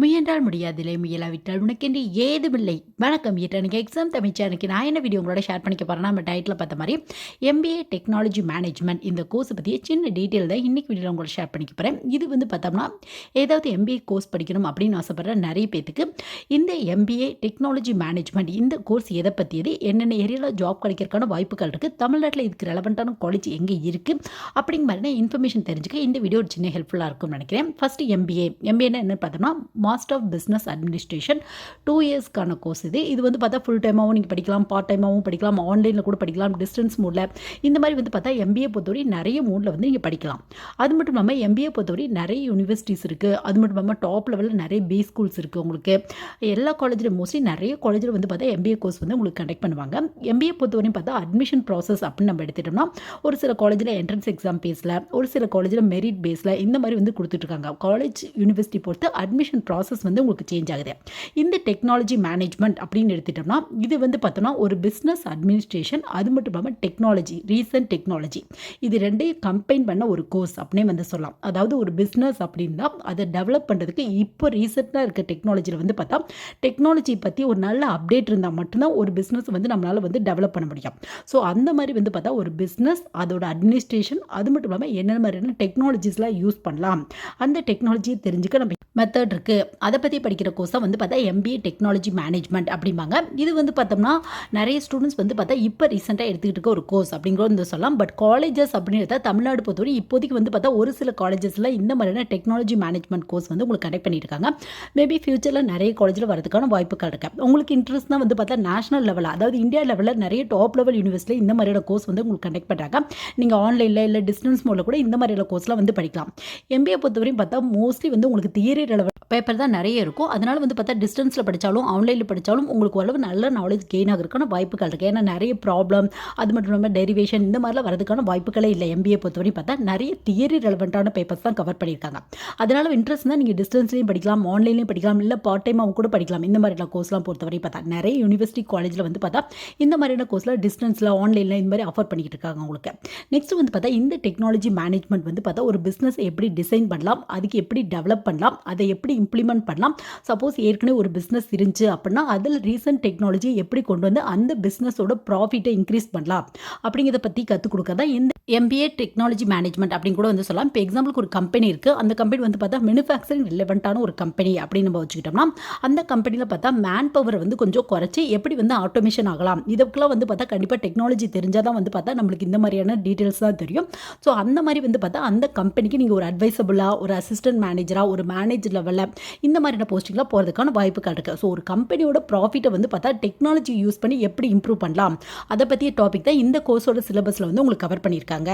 முயன்றால் முடியாதில்லை முயலாவிட்டால் உனக்கென்று ஏதுமில்லை. வணக்கம் எனக்கு எக்ஸாம் தமிழ்ச்சி எனக்கு நான் என்ன வீடியோ உங்களோட ஷேர் பண்ணிக்க போகிறேன் நம்ம டைட்டில் பார்த்த மாதிரி எம்பிஏ டெக்னாலஜி மேனேஜ்மெண்ட் இந்த கோர்ஸ் பற்றி சின்ன டீட்டெயில் தான் இன்றைக்கி வீடியோ உங்களோட ஷேர் பண்ணிக்க போகிறேன் இது வந்து பார்த்தோம்னா ஏதாவது எம்பிஏ கோர்ஸ் படிக்கணும் அப்படின்னு ஆசைப்படுற நிறைய பேத்துக்கு இந்த எம்பிஏ டெக்னாலஜி மேனேஜ்மெண்ட் இந்த கோர்ஸ் எதை பற்றியது என்னென்ன ஏரியாவில் ஜாப் கிடைக்கிறதுக்கான வாய்ப்புகள் இருக்குது தமிழ்நாட்டில் இதுக்கு ரெலவெண்ட்டான காலேஜ் எங்கே இருக்குது அப்படிங்கிற மாதிரி இன்ஃபர்மேஷன் தெரிஞ்சுக்க இந்த வீடியோ ஒரு சின்ன ஹெல்ப்ஃபுல்லாக இருக்கும்னு நினைக்கிறேன். ஃபஸ்ட்டு எம்பிஏ எம்பிஏன்னா என்ன பார்த்தோம்னா master of business administration two இயர்ஸ்க்கான course இது. இது வந்து பார்த்தா ஃபுல் டைமாகவும் நீங்கள் படிக்கலாம் பார்ட் டைமாகவும் படிக்கலாம் ஆன்லைனில் கூட படிக்கலாம் டிஸ்டன்ஸ் மூடில் இந்த மாதிரி வந்து பார்த்தா எம்பிஏ பொறுத்தவரை நிறைய மூடில் வந்து நீங்கள் படிக்கலாம். அது மட்டும் இல்லாமல் எம்பிஏ பொறுத்தவரை நிறைய யூனிவர்சிட்டிஸ் இருக்குது அது மட்டும் இல்லாமல் டாப் லெவலில் நிறைய பே ஸ்கூல்ஸ் இருக்குது உங்களுக்கு. எல்லா காலேஜில் மோஸ்ட்லி நிறைய காலேஜில் வந்து பார்த்தா எம்பிஏ கோர்ஸ் வந்து உங்களுக்கு கண்டக்ட் பண்ணுவாங்க. எம்பிஏ பொறுத்தவரையும் பார்த்தா அட்மிஷன் ப்ராசஸ் அப்படின்னு நம்ம எடுத்துட்டோம்னா ஒரு சில காலேஜில் என்ட்ரன்ஸ் எக்ஸாம் பேஸில் ஒரு சில காலேஜில் மெரிட் பேஸில் இந்த மாதிரி வந்து கொடுத்துட்ருக்காங்க காலேஜ் யூனிவர்சிட்டி பொறுத்து அட்மிஷன் ப்ராசஸ் ப்ராசஸ் வந்து உங்களுக்கு சேஞ்ச் ஆகுது. இந்த டெக்னாலஜி மேனேஜ்மெண்ட் அப்படின்னு எடுத்துட்டோம்னா இது வந்து பார்த்தோம்னா ஒரு பிஸ்னஸ் அட்மினிஸ்ட்ரேஷன் அது மட்டும் இல்லாமல் டெக்னாலஜி ரீசன்ட் டெக்னாலஜி இது ரெண்டையும் கம்பைன் பண்ண ஒரு கோர்ஸ் அப்படின்னே வந்து சொல்லலாம். அதாவது ஒரு பிஸ்னஸ் அப்படின்னா அதை டெவலப் பண்ணுறதுக்கு இப்போ ரீசெண்டாக இருக்க டெக்னாலஜியில் வந்து பார்த்தா டெக்னாலஜி பற்றி ஒரு நல்ல அப்டேட் இருந்தால் மட்டும்தான் ஒரு பிஸ்னஸ் வந்து நம்மளால் வந்து டெவலப் பண்ண முடியும். ஸோ அந்த மாதிரி வந்து பார்த்தா ஒரு பிஸ்னஸ் அதோட அட்மினிஸ்ட்ரேஷன் அது மட்டும் இல்லாமல் என்னென்ன மாதிரியான டெக்னாலஜிஸ்லாம் யூஸ் பண்ணலாம். அந்த டெக்னாலஜியை தெரிஞ்சுக்க நம்ம மெத்தட் இருக்குது அதை பற்றி படிக்கிற கோர்ஸாக வந்து பார்த்தா எம்பிஏ டெக்னாலஜி மேனேஜ்மெண்ட் அப்படிம்பாங்க. இது வந்து பார்த்தோம்னா நிறைய ஸ்டூடெண்ட்ஸ் வந்து பார்த்தா இப்போ ரீசெண்டாக எடுத்துக்கிட்டு இருக்க ஒரு கோர்ஸ் அப்படிங்கிறது வந்து சொல்லலாம். பட் காலேஜஸ் அப்படின்னு தமிழ்நாடு பொறுத்தவரை இப்போதைக்கு வந்து பார்த்தா ஒரு சில காலேஜஸில் இந்த மாதிரியான டெக்னாலஜி மேனேஜ்மெண்ட் கோர்ஸ் வந்து உங்களுக்கு கனெக்ட் பண்ணியிருக்காங்க. மேபி ஃபியூச்சரில் நிறைய காலேஜில் வரதுக்கான வாய்ப்புகள் இருக்குது உங்களுக்கு இன்ட்ரெஸ்ட் தான் வந்து பார்த்தா நேஷனல் லெவலில் அதாவது இந்தியா லெவலில் நிறைய டாப் லெவல் யூனிவர்சிட்டியில் இந்த மாதிரியான கோர்ஸ் வந்து உங்களுக்கு கனெக்ட் பண்ணுறாங்க நீங்கள் ஆன்லைனில் இல்லை டிஸ்டன்ஸ் மோடில் கூட இந்த மாதிரியான கோர்ஸ்லாம் வந்து படிக்கலாம். எம்பிஏ பொறுத்தவரையும் பார்த்தா மோஸ்ட்லி வந்து உங்களுக்கு தியரி ரெலவெண்ட் பேப்பர் தான் நிறைய இருக்கும். அதனால் வந்து பார்த்தா டிஸ்டன்ஸில் படித்தாலும் ஆன்லைனில் படித்தாலும் உங்களுக்கு ஓரளவு நல்ல நாலேஜ் கெயின் ஆகிறதுக்கான வாய்ப்புகள் இருக்குது ஏன்னா நிறைய ப்ராப்ளம் அது மட்டும் இல்லாமல் டெரிவேஷன் இந்த மாதிரிலாம் வரதுக்கான வாய்ப்புகளே இல்லை. எம்பிஏ பொறுத்தவரை பார்த்தா நிறைய தியரி ரெலவெண்ட்டான பேப்பர்ஸ் தான் கவர் பண்ணியிருக்காங்க. அதனால் இன்ட்ரெஸ்ட் தான் நீங்கள் டிஸ்டன்ஸ்லேயும் படிக்கலாம் ஆன்லைன்லேயும் படிக்கலாம் இல்லை பார்ட் டைமாக கூட படிக்கலாம். இந்த மாதிரிலாம் கோர்ஸ்லாம் பொறுத்தவரை பார்த்தா நிறைய யூனிவர்சிட்டி காலேஜில் வந்து பார்த்தா இந்த மாதிரியான கோர்ஸில் டிஸ்டன்ஸில் ஆன்லைனில் இந்த மாதிரி ஆஃபர் பண்ணிக்கிட்டு இருக்காங்க உங்களுக்கு. நெக்ஸ்ட் வந்து பார்த்தா இந்த டெக்னாலஜி மேனேஜ்மெண்ட் வந்து பார்த்தா ஒரு பிஸ்னஸ் எப்படி டிசைன் பண்ணலாம் அதுக்கு எப்படி டெவலப் பண்ணலாம் அதை எப்படி இம்ப்ளிமெண்ட் பண்ணலாம். சப்போஸ் ஏற்கனவே ஒரு பிஸ்னஸ் இருந்துச்சு அப்படின்னா அதில் ரீசன்ட் டெக்னாலஜியை எப்படி கொண்டு வந்து அந்த பிஸ்னஸோட ப்ராஃபிட்டை இன்க்ரீஸ் பண்ணலாம்? அப்படிங்கிறத பற்றி கற்றுக் கொடுக்க தான் இந்த எம்பிஏ டெக்னாலஜி மேனேஜ்மெண்ட் அப்படின்னு கூட வந்து சொல்லலாம். இப்போ எக்ஸாம்பிளுக்கு ஒரு கம்பெனி இருக்குது அந்த கம்பெனி வந்து பார்த்தா மேனுஃபேக்சரிங் ரிலவெண்ட்டான ஒரு கம்பெனி அப்படின்னு நம்ம வச்சுக்கிட்டோம்னா அந்த கம்பெனியில் பார்த்தா மேன் பவர் வந்து கொஞ்சம் குறைச்சி எப்படி வந்து ஆட்டோமேஷன் ஆகலாம்? இதுக்கெல்லாம் வந்து பார்த்தா கண்டிப்பாக டெக்னாலஜி தெரிஞ்சால் தான் வந்து பார்த்தா நம்மளுக்கு இந்த மாதிரியான டீட்டெயில்ஸ் தான் தெரியும். ஸோ அந்த மாதிரி வந்து பார்த்தா அந்த கம்பெனிக்கு நீங்கள் ஒரு அட்வைசபிளாக ஒரு அசிஸ்டன்ட் மேனேஜராக ஒரு மேனேஜர் லெவலில் இந்த மாதிரியான போஸ்டிங்கில் போகிறதுக்கான வாய்ப்புகள் இருக்குது ஸோ ஒரு கம்பெனியோட ப்ராஃபிட்டை வந்து பார்த்தா டெக்னாலஜி யூஸ் பண்ணி எப்படி இம்ப்ரூவ் பண்ணலாம்? அதை பற்றிய டாபிக் தான் இந்த கோர்ஸோட சிலபஸில் வந்து உங்களுக்கு கவர் பண்ணியிருக்காங்க.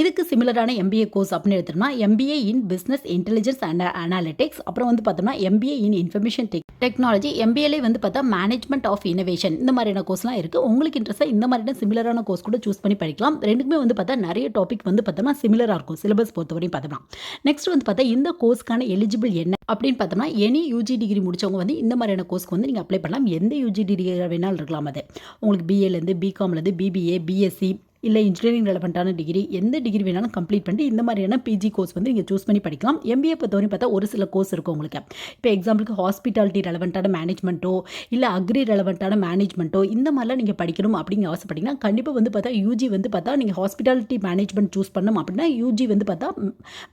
இதுக்கு சிமிலரான எம்பிஏ கோர்ஸ் அப்படின்னு எடுத்தோம்னா MBA in business intelligence and analytics அப்புறம் வந்து பார்த்தோம்னா MBA in information tech technology எம்பிஏலே வந்து பார்த்தா மேனேஜ்மெண்ட் ஆஃப் இனோவேஷன் இந்த மாதிரியான கோர்ஸ்லாம் இருக்குது உங்களுக்கு இன்ட்ரெஸ்ட்டாக இந்த மாதிரியான சிமிலரான கோர்ஸ் கூட சூஸ் பண்ணி படிக்கலாம். ரெண்டுக்குமே வந்து பார்த்தா நிறைய டாபிக் வந்து பார்த்தோம்னா சிமிலராக இருக்கும். சிலபஸ் பொறுத்தவரையும் பார்த்தோம்னா. நெக்ஸ்ட் வந்து பார்த்தா இந்த கோர்ஸ்க்கான எலிஜிபிள் என்ன அப்படின்னு பார்த்தோம்னா எனி யூஜி டிகிரி முடிச்சவங்க வந்து இந்த மாதிரியான கோர்ஸ்க்கு வந்து நீங்கள் அப்ளை பண்ணலாம். எந்த யூஜி டிகிரி வேணாலும் இருக்கலாம் அது. உங்களுக்கு பிஏலேருந்து பிகாம்லேருந்து பிபிஏ பிஎஸ்சி இல்லை இன்ஜினியரிங் ரெலவெண்ட்டான டிகிரி எந்த டிகிரி வேணாலும் கம்ப்ளீட் பண்ணிட்டு இந்த மாதிரியான பிஜி கோர்ஸ் வந்து நீங்கள் சூஸ் பண்ணி படிக்கலாம். எம்பிஏ பொறுத்தவரையும் பார்த்தா ஒரு சில கோர்ஸ் இருக்கும் உங்களுக்கு. இப்போ எக்ஸாம்பிளுக்கு ஹாஸ்பிட்டாலிட்டி ரெலவெண்ட்டான மேனேஜ்மெண்ட்டோ இல்லை அக்ரி ரெலவெண்ட்டான மேனேஜ்மெண்ட்டோ இந்த மாதிரிலாம் நீங்கள் படிக்கணும் அப்படிங்க ஆசைப்பட்டீங்கன்னா கண்டிப்பாக வந்து பார்த்தா யூஜி வந்து பார்த்தா நீங்கள் ஹாஸ்பிட்டாலிட்டி மேனேஜ்மெண்ட் சூஸ் பண்ணணும் அப்படின்னா யூஜி வந்து பார்த்தா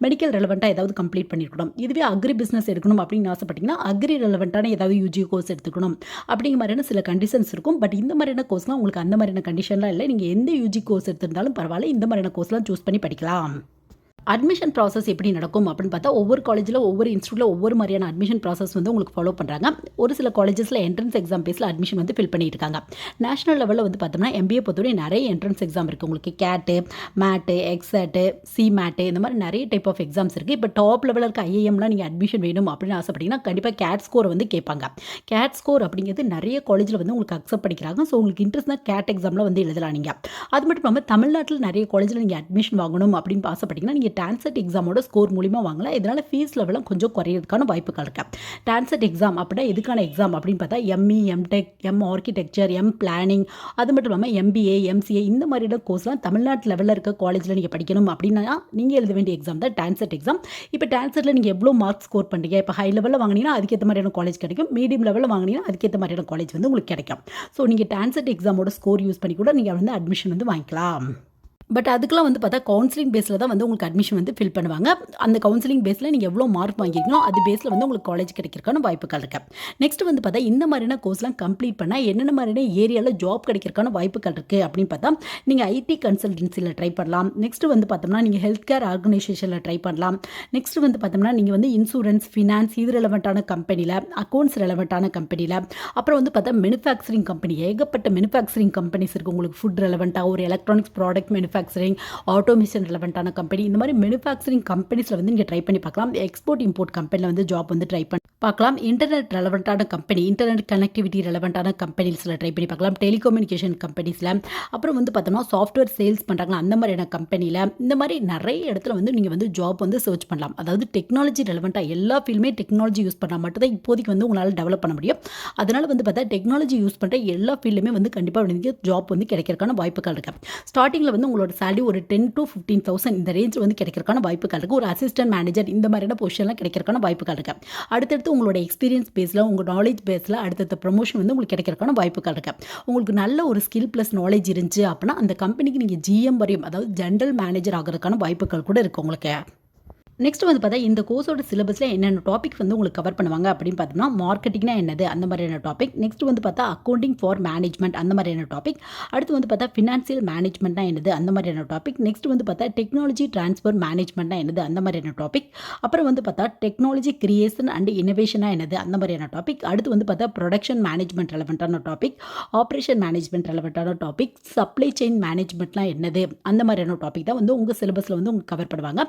மெடிக்கல் ரெலவெண்ட்டாக ஏதாவது கம்ப்ளீட் பண்ணியிருக்கணும் இதுவே அக்ரி பிஸ்னஸ் எடுக்கணும் அப்படின்னு ஆசைப்பட்டீங்கன்னா அக்ரி ரெலவெண்ட்டான ஏதாவது யூஜி கோர்ஸ் எடுத்துக்கணும். அப்படிங்கிற மாதிரியான சில கண்டிஷன்ஸ் இருக்கும். பட் இந்த மாதிரியான கோர்ஸ்லாம் உங்களுக்கு அந்த மாதிரியான கண்டிஷன்லாம் இல்லை. நீங்கள் எந்த யூஜி கோர்ஸ் எடுத்திருந்தாலும் பரவாயில்ல. இந்த மாதிரியான கோர்ஸ்லாம் சூஸ் பண்ணி படிக்கலாம். அட்மிஷன் ப்ராசஸ் எப்படி நடக்கும் அப்படின்னு பார்த்தா ஒவ்வொரு காலேஜில் ஒவ்வொரு இன்ஸ்டியூட்டில் ஒவ்வொரு மாதிரியான அட்மிஷன் ப்ராசஸ் வந்து உங்களுக்கு ஃபாலோ பண்ணுறாங்க ஒரு சில காலேஜஸில் என்ட்ரன்ஸ் எக்ஸாம் பேஸில் அட்மிஷன் வந்து ஃபில் பண்ணிட்டு இருக்காங்க நேஷனல் லெவலில் வந்து பார்த்தோம்னா எம்பிஏ பொறுத்தவரை நிறைய என்ட்ரன்ஸ் எக்ஸாம் இருக்குது உங்களுக்கு கேட்டு மேட்டு எக்ஸாட்டு சி மேட்டு இந்த மாதிரி நிறைய டைப் ஆஃப் எக்ஸாம்ஸ் இருக்குது இப்போ டாப் லெவலில் இருக்க ஐஏஎம்லாம் நீங்கள் அட்மிஷன் வேணும் அப்படின்னு ஆசைப்பட்டீங்கன்னா கண்டிப்பாக கேட் ஸ்கோர் வந்து கேட்பாங்க. கேட் ஸ்கோர் அப்படிங்கிறது நிறைய காலேஜில் வந்து உங்களுக்கு அக்செப்ட் பண்ணிக்கிறாங்க. ஸோ உங்களுக்கு இன்ட்ரெஸ்ட் தான் கேட் எக்ஸாமில் வந்து எழுதலாம் நீங்கள் அது மட்டும் இல்லாமல் தமிழ்நாட்டில் நிறைய காலேஜில் நீங்கள் அட்மிஷன் வாங்கணும் அப்படின்னு ஆசைப்பட்டீங்கன்னா நீங்கள் நீங்கள் டான்செட் எக்ஸாமோட ஸ்கோர் மூலிமா வாங்கலாம். இதனால் ஃபீஸ் லெவலும் கொஞ்சம் குறையிறதுக்கான வாய்ப்புகள் இருக்கு. டான்செட் எக்ஸாம் அப்படின்னா எதுக்கான எக்ஸாம் அப்படின்னு பார்த்தா ME MTech M architecture M planning அது மட்டும் இல்லாமல் எம்பிஏ எம்சிஏ இந்த மாதிரியான கோர்ஸ்லாம் தமிழ்நாட்டு லெவலில் இருக்க காலேஜில் நீங்கள் படிக்கணும் அப்படின்னா நீங்கள் எழுத வேண்டிய எக்ஸாம் தான் டான்செட் எக்ஸாம் இப்போ டான்செட்டில் நீங்கள் எவ்வளோ மார்க் ஸ்கோர் பண்ணுறீங்க இப்போ ஹை லெவலில் வாங்கினீங்கன்னா அதுக்கேற்ற மாதிரியான காலேஜ் கிடைக்கும். மீடியம் லெவலில் வாங்கினீங்கன்னா அதுக்கேற்ற மாதிரியான காலேஜ் வந்து உங்களுக்கு கிடைக்கும். ஸோ நீங்கள் டான்செட் எக்ஸாமோட ஸ்கோர் யூஸ் பண்ணி கூட நீங்கள் வந்து அட்மிஷன் வந்து வாங்கிக்கலாம். பட் அதுக்கெலாம் வந்து பார்த்தா கவுன்சிலிங் பேஸில் தான் வந்து உங்களுக்கு அட்மிஷன் வந்து ஃபில் பண்ணுவாங்க. அந்த கவுன்சிலிங் பேஸில் நீங்கள் எவ்வளோ மார்க் வாங்கிக்கணும் அது பேஸில் வந்து உங்களுக்கு காலேஜ் கிடைக்கிறக்கான வாய்ப்புகள் இருக்குது நெக்ஸ்ட் வந்து பார்த்தா இந்த மாதிரியான கோர்ஸ்லாம் கம்ப்ளீட் பண்ணால் என்னென்ன மாதிரியான ஏரியாவில் ஜாப் கிடைக்கிறக்கான வாய்ப்புகள் இருக்குது அப்படின்னு பார்த்தா நீங்கள் ஐடி கன்சல்டன்சியில் ட்ரை பண்ணலாம். நெக்ஸ்ட் வந்து பார்த்தோம்னா நீங்கள் ஹெல்த் கேர் ஆர்கனைசேஷனில் ட்ரை பண்ணலாம். நெக்ஸ்ட் வந்து பார்த்தோம்னா நீங்கள் வந்து இன்சூரன்ஸ் ஃபினான்ஸ் இது ரெலவெண்ட்டான கம்பெனியில் அக்கௌண்ட்ஸ் ரெலவெண்ட்டான கம்பெனியில் அப்புறம் வந்து பார்த்தா மேனுஃபேக்சரிங் கம்பெனி ஏகப்பட்ட மேனுஃபேக்சரிங் கம்பெனிஸ் இருக்குது உங்களுக்கு ஃபுட் ரெலவெண்ட்டாக ஒரு எலக்ட்ரானிக்ஸ் ப்ராடக்ட் மேனுஃபேக்சரிங் ஆட்டோமேஷன் ரெலவெண்ட்டான கம்பெனி இந்த மாதிரி மேனுஃபேக்சரிங் கம்பெனிஸில் வந்து நீங்கள் ட்ரை பண்ணி பார்க்கலாம். எக்ஸ்போர்ட் இம்போர்ட் கம்பெனியில் வந்து ஜாப் வந்து ட்ரை பண்ணி பார்க்கலாம். இன்டர்நெட் ரெலவெண்ட்டான கம்பெனி இன்டர்நெட் கனெக்டிவிட்டி ரெலவெண்ட்டான கம்பெனிஸில் ட்ரை பண்ணி பார்க்கலாம். டெலிகம்யூனிகேஷன் கம்பெனிஸில் அப்புறம் வந்து பார்த்தோம்னா சாஃப்ட்வேர் சேல்ஸ் பண்ணுறாங்களா அந்த மாதிரியான கம்பெனியில் இந்த மாதிரி நிறைய இடத்துல வந்து நீங்கள் வந்து ஜாப் வந்து சர்ச் பண்ணலாம். அதாவது டெக்னாலஜி ரெலவெண்ட்டாக எல்லா ஃபீல்டுமே டெக்னாலஜி யூஸ் பண்ணால் மட்டும்தான் இப்போதைக்கு வந்து உங்களால் டெவலப் பண்ண முடியும். அதனால் வந்து பார்த்தா டெக்னாலஜி யூஸ் பண்ணுற எல்லா ஃபீல்டுமே வந்து கண்டிப்பாக வந்து ஜாப் வந்து கிடைக்கிறதுக்கான வாய்ப்புகள் இருக்குது ஸ்டார்டிங்கில் வந்து உங்களோட சேலரி ஒரு டென் டு ஃபிஃப்டீன் தௌசண்ட் இந்த ரேஞ்சில் வந்து கிடைக்கிறக்கான வாய்ப்புகள் இருக்குது ஒரு அசிஸ்டன்ட் மேனேஜர் இந்த மாதிரியான பொசிஷன்லாம் கிடைக்கிறக்கான வாய்ப்புகள் இருக்குது அடுத்தடுத்து உங்களோட எக்ஸ்பீரியன்ஸ் பேஸில் உங்கள் நாலேஜ் பேஸில் அடுத்தடுத்த ப்ரொமோஷன் வந்து உங்களுக்கு கிடைக்கிறக்கான வாய்ப்புகள் இருக்குது உங்களுக்கு நல்ல ஒரு ஸ்கில் ப்ளஸ் நாலேஜ் இருந்துச்சு அப்படின்னா அந்த கம்பெனிக்கு நீங்கள் ஜிஎம் வரையும் அதாவது ஜென்ரல் மேனேஜர் ஆகிறதுக்கான வாய்ப்புகள் கூட இருக்குது உங்களுக்கு. நெக்ஸ்ட் வந்து பார்த்தா இந்த கோர்ஸோட சிலபஸில் என்னென்ன டாபிக் வந்து உங்களுக்கு கவர் பண்ணுவாங்க அப்படின்னு பார்த்தோம்னா மார்க்கெட்டிங்னா என்னது? அந்த மாதிரியான டாபிக் நெக்ஸ்ட் வந்து பார்த்தா அக்கௌண்டிங் ஃபார் மேனேஜ்மெண்ட் அந்த மாதிரியான டாபிக் அடுத்து வந்து பார்த்தா ஃபினான்சியல் மேனேஜ்மெண்ட்னா என்னது? அந்த மாதிரியான டாபிக் நெக்ஸ்ட் வந்து பார்த்தா டெக்னாலஜி டிரான்ஸ்ஃபர் மேனேஜ்மெண்ட்னா என்னது? அந்த மாதிரியான டாபிக் அப்புறம் வந்து பார்த்தா டெக்னாலஜி கிரியேஷன் அண்ட் இனோவேஷனாக என்னது? அந்த மாதிரியான டாபிக் அடுத்து வந்து பார்த்தா ப்ரொடக்ஷன் மேனேஜ்மெண்ட் ரெலவெண்ட்டான டாபிக் ஆப்ரேஷன் மேனேஜ்மெண்ட் ரெலவெண்ட்டான டாபிக் சப்ளை செயின் மேனேஜ்மெண்ட்லாம் என்னது? அந்த மாதிரியான டாபிக் தான் வந்து உங்கள் சிலபஸில் வந்து உங்களுக்கு கவர் பண்ணுவாங்க.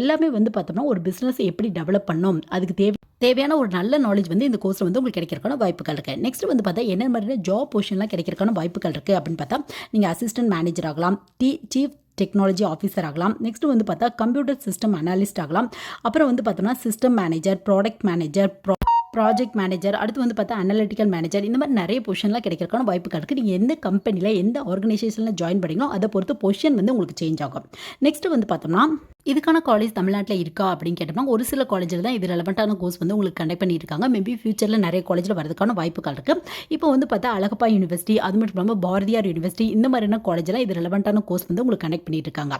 எல்லாமே வந்து பார்த்தோம்னா ஒரு பிஸ்னஸ் எப்படி டெவலப் பண்ணோம் அதுக்கு தேவை தேவையான ஒரு நல்ல நாலேஜ் வந்து இந்த கோர்ஸில் வந்து உங்களுக்கு கிடைக்கிறக்கான வாய்ப்புகள் இருக்குது நெக்ஸ்ட் வந்து பார்த்தா என்ன மாதிரியான ஜாப் பொசிஷன்லாம் கிடைக்கிறக்கான வாய்ப்புகள் இருக்குது அப்படின்னு பார்த்தா நீங்கள் அசிஸ்டன்ட் மேனேஜர் ஆகலாம் டி சீஃப் டெக்னாலஜி ஆஃபீஸர் ஆகலாம். நெக்ஸ்ட் வந்து பார்த்தா கம்ப்யூட்டர் சிஸ்டம் அனாலிஸ்ட் ஆகலாம். அப்புறம் வந்து பார்த்தோம்னா system manager product manager project manager அடுத்து வந்து பார்த்தா அனலிட்டிக்கல் மேனேஜர் இந்த மாதிரி நிறைய பொசிஷன்லாம் கிடைக்கிறக்கான வாய்ப்புகள் இருக்குது நீங்கள் எந்த கம்பெனியில் எந்த ஆர்கனைசேஷனில் ஜாயின் பண்ணீங்களோ அதை பொறுத்து பொசிஷன் வந்து உங்களுக்கு சேஞ்ச் ஆகும். நெக்ஸ்ட் வந்து பார்த்தோம்னா இதுக்கான காலேஜ் தமிழ்நாட்டில் இருக்கா அப்படின்னு கேட்டோம்னா ஒரு சில காலேஜில் தான் இது ரெலவெண்ட்டான கோர்ஸ் வந்து உங்களுக்கு கண்டக்ட் பண்ணியிருக்காங்க. மேபி ஃபியூச்சரில் நிறைய காலேஜில் வரதுக்கான வாய்ப்புகள் இருக்குது இப்போ வந்து பார்த்தா அழகப்பா யூனிவர்சிட்டி அது மட்டும் இல்லாமல் பாரதியார் யூனிவர்சிட்டி இந்த மாதிரியான காலேஜில் இது ரெலவெண்ட்டான கோர்ஸ் வந்து உங்களுக்கு கனெக்ட் பண்ணிட்டு இருக்காங்க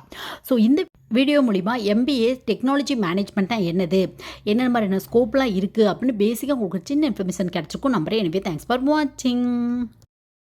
ஸோ இந்த வீடியோ மூலிமா எம்பிஏ டெக்னாலஜி மேனேஜ்மெண்ட் தான் என்னது? என்ன மாதிரியான ஸ்கோப்லாம் இருக்குது அப்படின்னு பேசிக்காக உங்களுக்கு சின்ன இன்ஃபர்மேஷன் கிடச்சிருக்கும். நம்பரே எனவே தேங்க்ஸ் ஃபார் வாட்சிங்